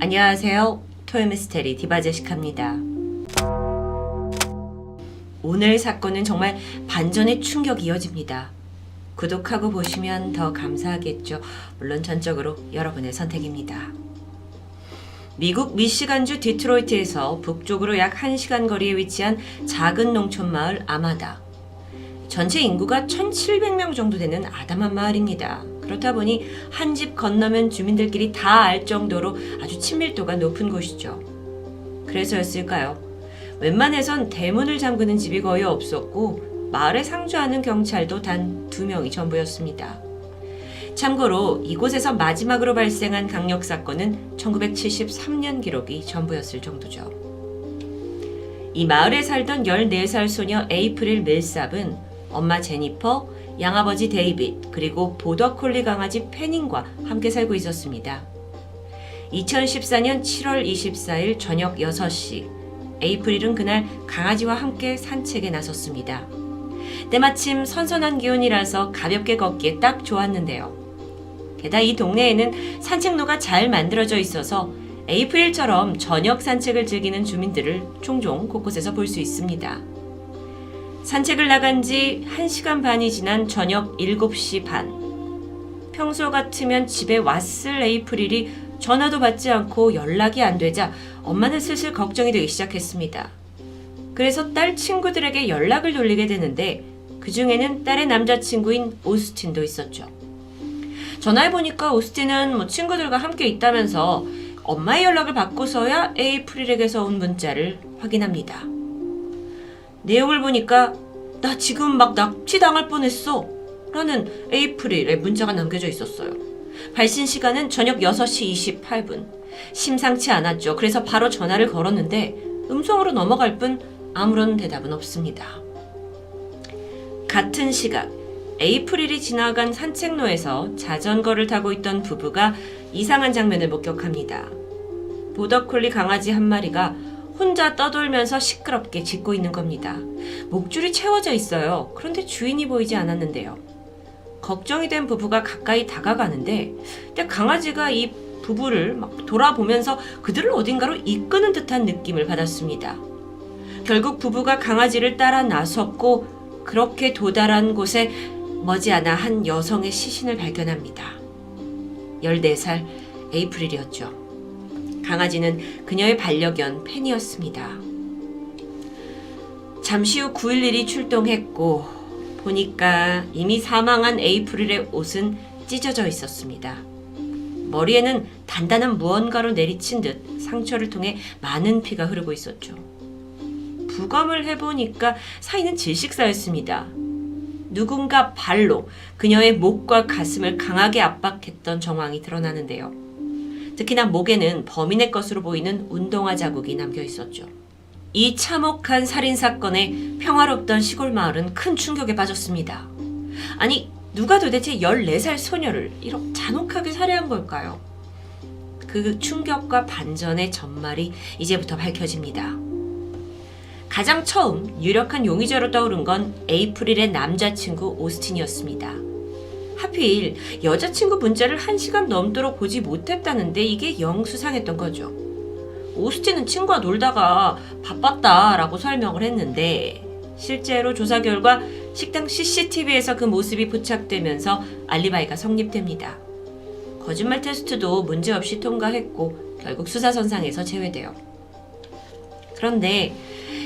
안녕하세요. 토요미스테리 디바제식합니다. 오늘 사건은 정말 반전의 충격이 이어집니다. 구독하고 보시면 더 감사하겠죠. 물론 전적으로 여러분의 선택입니다. 미국 미시간주 디트로이트에서 북쪽으로 약 1시간 거리에 위치한 작은 농촌 마을 아마다. 전체 인구가 1,700명 정도 되는 아담한 마을입니다. 그렇다 보니 한 집 건너면 주민들끼리 다 알 정도로 아주 친밀도가 높은 곳이죠. 그래서였을까요? 웬만해선 대문을 잠그는 집이 거의 없었고 마을에 상주하는 경찰도 단 두 명이 전부였습니다. 참고로 이곳에서 마지막으로 발생한 강력 사건은 1973년 기록이 전부였을 정도죠. 이 마을에 살던 14살 소녀 에이프릴 밀삽은 엄마 제니퍼, 양아버지 데이빗, 그리고 보더콜리 강아지 페닝과 함께 살고 있었습니다. 2014년 7월 24일 저녁 6시, 에이프릴은 그날 강아지와 함께 산책에 나섰습니다. 때마침 선선한 기온이라서 가볍게 걷기에 딱 좋았는데요. 게다가 이 동네에는 산책로가 잘 만들어져 있어서 에이프릴처럼 저녁 산책을 즐기는 주민들을 종종 곳곳에서 볼 수 있습니다. 산책을 나간 지 1시간 반이 지난 저녁 7시 반. 평소 같으면 집에 왔을 에이프릴이 전화도 받지 않고 연락이 안 되자 엄마는 슬슬 걱정이 되기 시작했습니다. 그래서 딸 친구들에게 연락을 돌리게 되는데 그 중에는 딸의 남자친구인 오스틴도 있었죠. 전화해보니까 오스틴은 뭐 친구들과 함께 있다면서 엄마의 연락을 받고서야 에이프릴에게서 온 문자를 확인합니다. 내용을 보니까 나 지금 막 납치당할 뻔했어. 라는 에이프릴의 문자가 남겨져 있었어요. 발신 시간은 저녁 6시 28분. 심상치 않았죠. 그래서 바로 전화를 걸었는데 음성으로 넘어갈 뿐 아무런 대답은 없습니다. 같은 시각 에이프릴이 지나간 산책로에서 자전거를 타고 있던 부부가 이상한 장면을 목격합니다. 보더콜리 강아지 한 마리가 혼자 떠돌면서 시끄럽게 짖고 있는 겁니다. 목줄이 채워져 있어요. 그런데 주인이 보이지 않았는데요. 걱정이 된 부부가 가까이 다가가는데 근데 강아지가 이 부부를 막 돌아보면서 그들을 어딘가로 이끄는 듯한 느낌을 받았습니다. 결국 부부가 강아지를 따라 나섰고 그렇게 도달한 곳에 머지않아 한 여성의 시신을 발견합니다. 14살 에이프릴이었죠. 강아지는 그녀의 반려견 펜이었습니다. 잠시 후 911이 출동했고 보니까 이미 사망한 에이프릴의 옷은 찢어져 있었습니다. 머리에는 단단한 무언가로 내리친 듯 상처를 통해 많은 피가 흐르고 있었죠. 부검을 해보니까 사인은 질식사였습니다. 누군가 발로 그녀의 목과 가슴을 강하게 압박했던 정황이 드러나는데요. 특히나 목에는 범인의 것으로 보이는 운동화 자국이 남겨 있었죠. 이 참혹한 살인 사건에 평화롭던 시골 마을은 큰 충격에 빠졌습니다. 아니, 누가 도대체 14살 소녀를 이렇게 잔혹하게 살해한 걸까요? 그 충격과 반전의 전말이 이제부터 밝혀집니다. 가장 처음 유력한 용의자로 떠오른 건 에이프릴의 남자친구 오스틴이었습니다. 하필 여자친구 문자를 1시간 넘도록 보지 못했다는데 이게 영 수상했던 거죠. 오스틴은 친구와 놀다가 바빴다라고 설명을 했는데 실제로 조사 결과 식당 CCTV에서 그 모습이 포착되면서 알리바이가 성립됩니다. 거짓말 테스트도 문제없이 통과했고 결국 수사선상에서 제외돼요. 그런데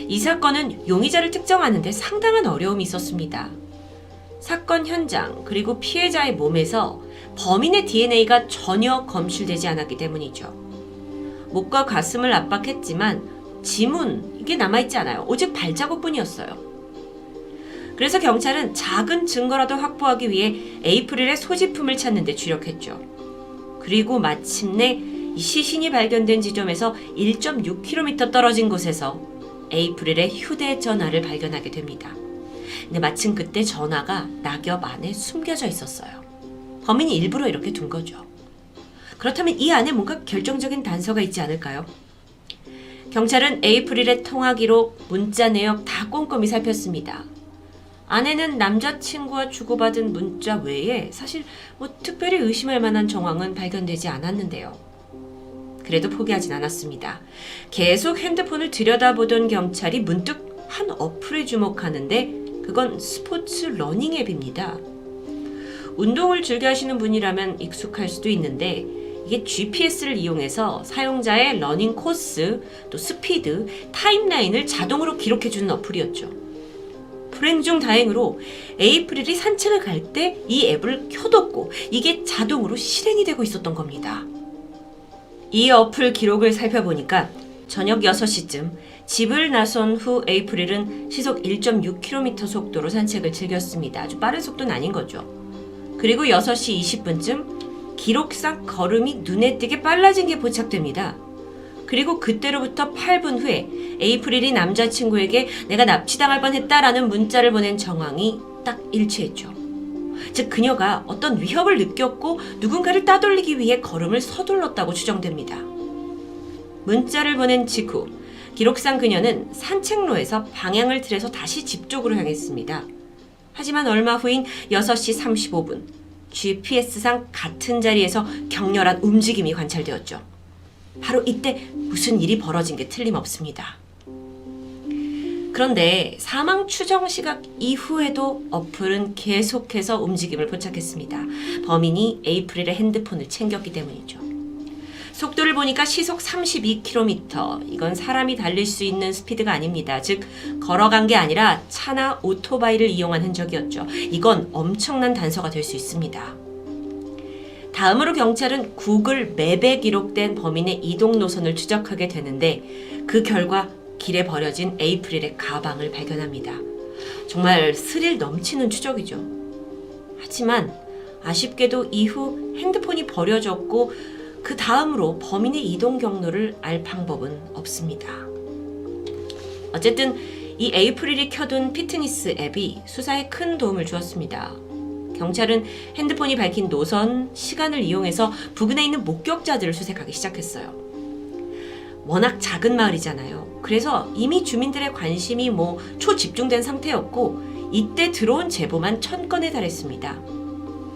이 사건은 용의자를 특정하는데 상당한 어려움이 있었습니다. 사건 현장 그리고 피해자의 몸에서 범인의 DNA가 전혀 검출되지 않았기 때문이죠. 목과 가슴을 압박했지만 지문 이게 남아있지 않아요. 오직 발자국뿐이었어요. 그래서 경찰은 작은 증거라도 확보하기 위해 에이프릴의 소지품을 찾는 데 주력했죠. 그리고 마침내 이 시신이 발견된 지점에서 1.6km 떨어진 곳에서 에이프릴의 휴대전화를 발견하게 됩니다. 근데 마침 그때 전화가 낙엽 안에 숨겨져 있었어요. 범인이 일부러 이렇게 둔 거죠. 그렇다면 이 안에 뭔가 결정적인 단서가 있지 않을까요? 경찰은 에이프릴의 통화 기록, 문자 내역 다 꼼꼼히 살폈습니다. 안에는 남자친구와 주고받은 문자 외에 사실 뭐 특별히 의심할 만한 정황은 발견되지 않았는데요. 그래도 포기하진 않았습니다. 계속 핸드폰을 들여다보던 경찰이 문득 한 어플에 주목하는데 그건 스포츠 러닝 앱입니다. 운동을 즐겨 하시는 분이라면 익숙할 수도 있는데 이게 GPS를 이용해서 사용자의 러닝 코스, 또 스피드, 타임라인을 자동으로 기록해주는 어플이었죠. 불행 중 다행으로 에이프릴이 산책을 갈 때 이 앱을 켜뒀고 이게 자동으로 실행이 되고 있었던 겁니다. 이 어플 기록을 살펴보니까 저녁 6시쯤 집을 나선 후 에이프릴은 시속 1.6km 속도로 산책을 즐겼습니다. 아주 빠른 속도는 아닌 거죠. 그리고 6시 20분쯤 기록상 걸음이 눈에 띄게 빨라진 게 포착됩니다. 그리고 그때로부터 8분 후에 에이프릴이 남자친구에게 내가 납치당할 뻔했다라는 문자를 보낸 정황이 딱 일치했죠. 즉 그녀가 어떤 위협을 느꼈고 누군가를 따돌리기 위해 걸음을 서둘렀다고 추정됩니다. 문자를 보낸 직후 기록상 그녀는 산책로에서 방향을 틀어서 다시 집 쪽으로 향했습니다. 하지만 얼마 후인 6시 35분 GPS상 같은 자리에서 격렬한 움직임이 관찰되었죠. 바로 이때 무슨 일이 벌어진 게 틀림없습니다. 그런데 사망 추정 시각 이후에도 어플은 계속해서 움직임을 포착했습니다. 범인이 에이프릴의 핸드폰을 챙겼기 때문이죠. 속도를 보니까 시속 32km. 이건 사람이 달릴 수 있는 스피드가 아닙니다. 즉, 걸어간 게 아니라 차나 오토바이를 이용한 흔적이었죠. 이건 엄청난 단서가 될 수 있습니다. 다음으로 경찰은 구글 맵에 기록된 범인의 이동 노선을 추적하게 되는데 그 결과 길에 버려진 에이프릴의 가방을 발견합니다. 정말 스릴 넘치는 추적이죠. 하지만 아쉽게도 이후 핸드폰이 버려졌고 그 다음으로 범인의 이동 경로를 알 방법은 없습니다. 어쨌든 이 에이프릴이 켜둔 피트니스 앱이 수사에 큰 도움을 주었습니다. 경찰은 핸드폰이 밝힌 노선, 시간을 이용해서 부근에 있는 목격자들을 수색하기 시작했어요. 워낙 작은 마을이잖아요. 그래서 이미 주민들의 관심이 뭐 초집중된 상태였고 이때 들어온 제보만 천 건에 달했습니다.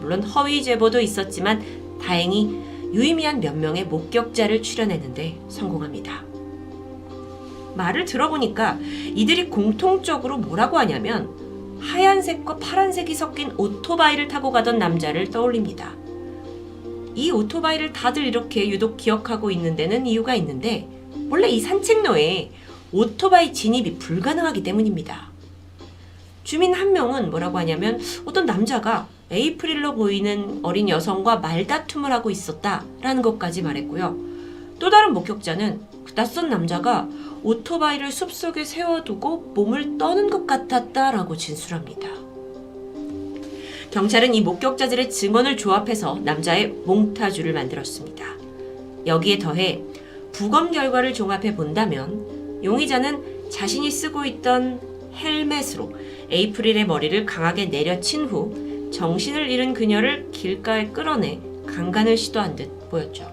물론 허위 제보도 있었지만 다행히 유의미한 몇 명의 목격자를 추려내는데 성공합니다. 말을 들어보니까 이들이 공통적으로 뭐라고 하냐면 하얀색과 파란색이 섞인 오토바이를 타고 가던 남자를 떠올립니다. 이 오토바이를 다들 이렇게 유독 기억하고 있는 데는 이유가 있는데 원래 이 산책로에 오토바이 진입이 불가능하기 때문입니다. 주민 한 명은 뭐라고 하냐면 어떤 남자가 에이프릴로 보이는 어린 여성과 말다툼을 하고 있었다라는 것까지 말했고요. 또 다른 목격자는 그 낯선 남자가 오토바이를 숲속에 세워두고 몸을 떠는 것 같았다라고 진술합니다. 경찰은 이 목격자들의 증언을 조합해서 남자의 몽타주를 만들었습니다. 여기에 더해 부검 결과를 종합해 본다면 용의자는 자신이 쓰고 있던 헬멧으로 에이프릴의 머리를 강하게 내려친 후 정신을 잃은 그녀를 길가에 끌어내 강간을 시도한 듯 보였죠.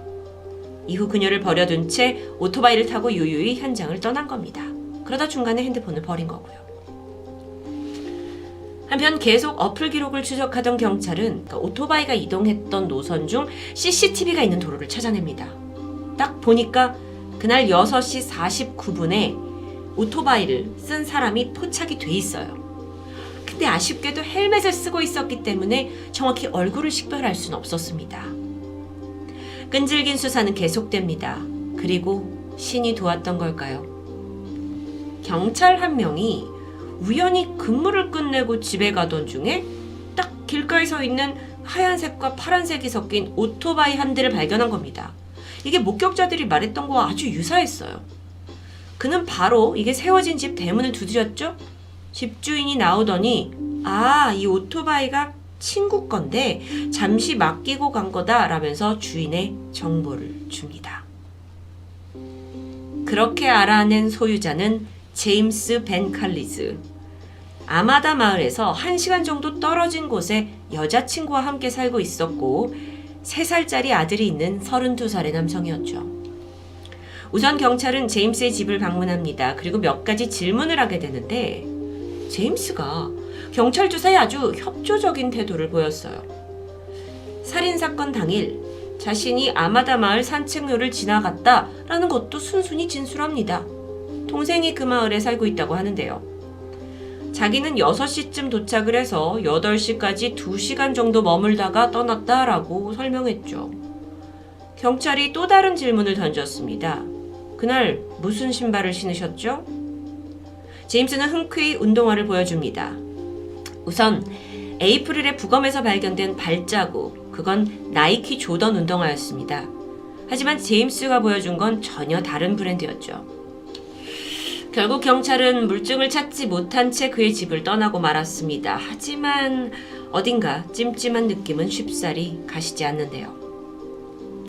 이후 그녀를 버려둔 채 오토바이를 타고 유유히 현장을 떠난 겁니다. 그러다 중간에 핸드폰을 버린 거고요. 한편 계속 어플 기록을 추적하던 경찰은 그 오토바이가 이동했던 노선 중 CCTV가 있는 도로를 찾아냅니다. 딱 보니까 그날 6시 49분에 오토바이를 쓴 사람이 포착이 돼 있어요. 근데 아쉽게도 헬멧을 쓰고 있었기 때문에 정확히 얼굴을 식별할 수는 없었습니다. 끈질긴 수사는 계속됩니다. 그리고 신이 도왔던 걸까요? 경찰 한 명이 우연히 근무를 끝내고 집에 가던 중에 딱 길가에 서 있는 하얀색과 파란색이 섞인 오토바이 한 대를 발견한 겁니다. 이게 목격자들이 말했던 거와 아주 유사했어요. 그는 바로 이게 세워진 집 대문을 두드렸죠? 집주인이 나오더니 아, 이 오토바이가 친구 건데 잠시 맡기고 간 거다 라면서 주인의 정보를 줍니다. 그렇게 알아낸 소유자는 제임스 벤 칼리즈. 아마다 마을에서 1시간 정도 떨어진 곳에 여자친구와 함께 살고 있었고 3살짜리 아들이 있는 32살의 남성이었죠. 우선 경찰은 제임스의 집을 방문합니다. 그리고 몇 가지 질문을 하게 되는데 제임스가 경찰 조사에 아주 협조적인 태도를 보였어요. 살인 사건 당일 자신이 아마다 마을 산책로를 지나갔다라는 것도 순순히 진술합니다. 동생이 그 마을에 살고 있다고 하는데요. 자기는 6시쯤 도착을 해서 8시까지 2시간 정도 머물다가 떠났다라고 설명했죠. 경찰이 또 다른 질문을 던졌습니다. 그날 무슨 신발을 신으셨죠? 제임스는 흔쾌히 운동화를 보여줍니다. 우선 에이프릴의 부검에서 발견된 발자국, 그건 나이키 조던 운동화였습니다. 하지만 제임스가 보여준 건 전혀 다른 브랜드였죠. 결국 경찰은 물증을 찾지 못한 채 그의 집을 떠나고 말았습니다. 하지만 어딘가 찜찜한 느낌은 쉽사리 가시지 않는데요.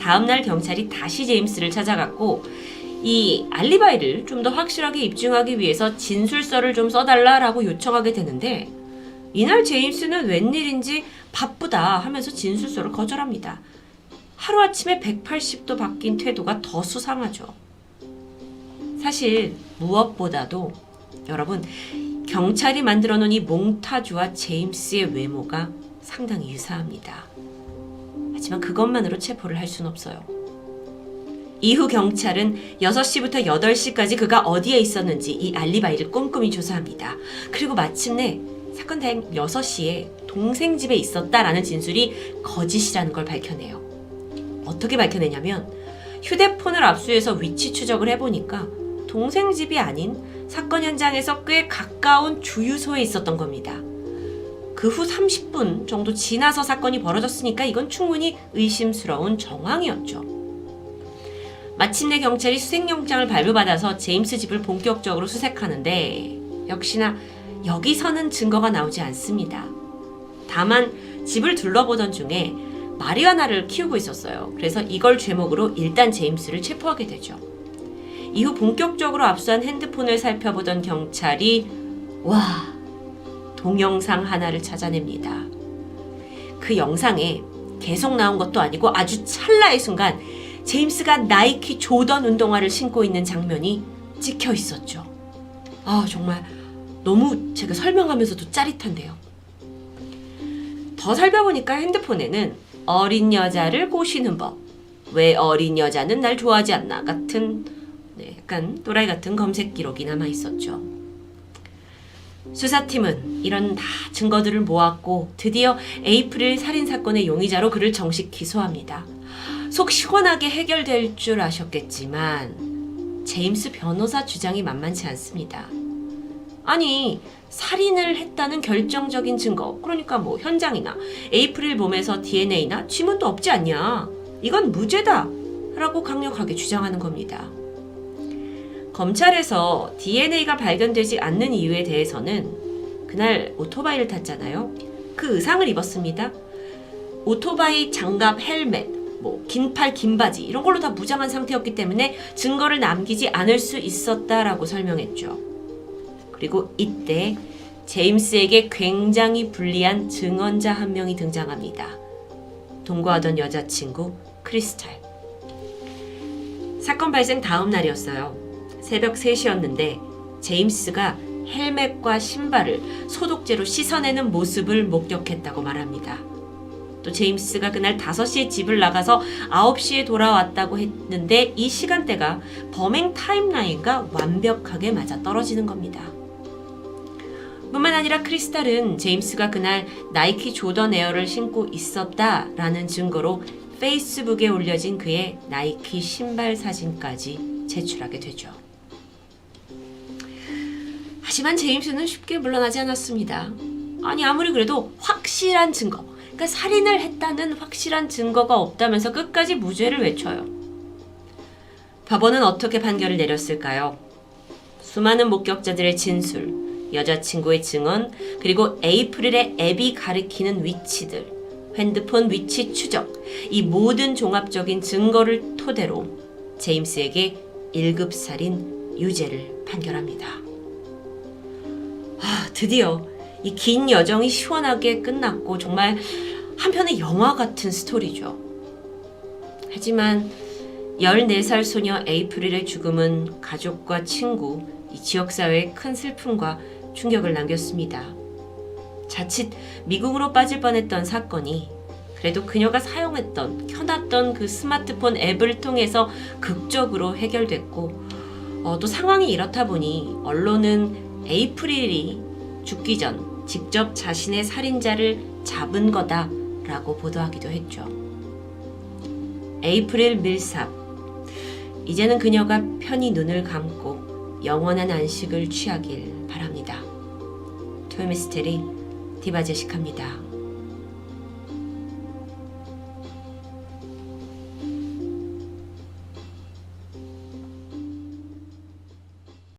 다음날 경찰이 다시 제임스를 찾아갔고 이 알리바이를 좀 더 확실하게 입증하기 위해서 진술서를 좀 써달라라고 요청하게 되는데 이날 제임스는 웬일인지 바쁘다 하면서 진술서를 거절합니다. 하루아침에 180도 바뀐 태도가 더 수상하죠. 사실 무엇보다도 여러분 경찰이 만들어 놓은 이 몽타주와 제임스의 외모가 상당히 유사합니다. 하지만 그것만으로 체포를 할 수는 없어요. 이후 경찰은 6시부터 8시까지 그가 어디에 있었는지 이 알리바이를 꼼꼼히 조사합니다. 그리고 마침내 사건 당일 6시에 동생 집에 있었다라는 진술이 거짓이라는 걸 밝혀내요. 어떻게 밝혀내냐면 휴대폰을 압수해서 위치 추적을 해보니까 동생 집이 아닌 사건 현장에서 꽤 가까운 주유소에 있었던 겁니다. 그 후 30분 정도 지나서 사건이 벌어졌으니까 이건 충분히 의심스러운 정황이었죠. 마침내 경찰이 수색영장을 발부받아서 제임스 집을 본격적으로 수색하는데 역시나 여기서는 증거가 나오지 않습니다. 다만 집을 둘러보던 중에 마리아나를 키우고 있었어요. 그래서 이걸 죄목으로 일단 제임스를 체포하게 되죠. 이후 본격적으로 압수한 핸드폰을 살펴보던 경찰이 와 동영상 하나를 찾아냅니다. 그 영상에 계속 나온 것도 아니고 아주 찰나의 순간 제임스가 나이키 조던 운동화를 신고 있는 장면이 찍혀 있었죠. 아 정말 너무 제가 설명하면서도 짜릿한데요. 더 살펴보니까 핸드폰에는 어린 여자를 꼬시는 법, 왜 어린 여자는 날 좋아하지 않나 같은 네, 약간 또라이 같은 검색 기록이 남아 있었죠. 수사팀은 이런 다 증거들을 모았고 드디어 에이프릴 살인 사건의 용의자로 그를 정식 기소합니다. 속 시원하게 해결될 줄 아셨겠지만 제임스 변호사 주장이 만만치 않습니다. 아니 살인을 했다는 결정적인 증거 그러니까 뭐 현장이나 에이프릴 몸에서 DNA나 지문도 없지 않냐 이건 무죄다 라고 강력하게 주장하는 겁니다. 검찰에서 DNA가 발견되지 않는 이유에 대해서는 그날 오토바이를 탔잖아요. 그 의상을 입었습니다. 오토바이 장갑, 헬멧, 뭐 긴팔, 긴 바지 이런 걸로 다 무장한 상태였기 때문에 증거를 남기지 않을 수 있었다라고 설명했죠. 그리고 이때 제임스에게 굉장히 불리한 증언자 한 명이 등장합니다. 동거하던 여자친구 크리스탈. 사건 발생 다음 날이었어요. 새벽 3시였는데 제임스가 헬멧과 신발을 소독제로 씻어내는 모습을 목격했다고 말합니다. 또 제임스가 그날 5시에 집을 나가서 9시에 돌아왔다고 했는데 이 시간대가 범행 타임라인과 완벽하게 맞아 떨어지는 겁니다. 뿐만 아니라 크리스탈은 제임스가 그날 나이키 조던 에어를 신고 있었다라는 증거로 페이스북에 올려진 그의 나이키 신발 사진까지 제출하게 되죠. 하지만 제임스는 쉽게 물러나지 않았습니다. 아니 아무리 그래도 확실한 증거, 그러니까 살인을 했다는 확실한 증거가 없다면서 끝까지 무죄를 외쳐요. 법원은 어떻게 판결을 내렸을까요? 수많은 목격자들의 진술, 여자친구의 증언, 그리고 에이프릴의 앱이 가리키는 위치들, 핸드폰 위치 추적, 이 모든 종합적인 증거를 토대로 제임스에게 1급 살인 유죄를 판결합니다. 아, 드디어 이 긴 여정이 시원하게 끝났고 정말 한편의 영화 같은 스토리죠. 하지만 14살 소녀 에이프릴의 죽음은 가족과 친구, 이 지역사회에 큰 슬픔과 충격을 남겼습니다. 자칫 미국으로 빠질 뻔했던 사건이 그래도 그녀가 사용했던 켜놨던 그 스마트폰 앱을 통해서 극적으로 해결됐고 어, 또 상황이 이렇다 보니 언론은 에이프릴이 죽기 전 직접 자신의 살인자를 잡은 거다 라고 보도하기도 했죠. 에이프릴 밀삽. 이제는 그녀가 편히 눈을 감고 영원한 안식을 취하길 바랍니다. 토요미스테리 디바제식합니다.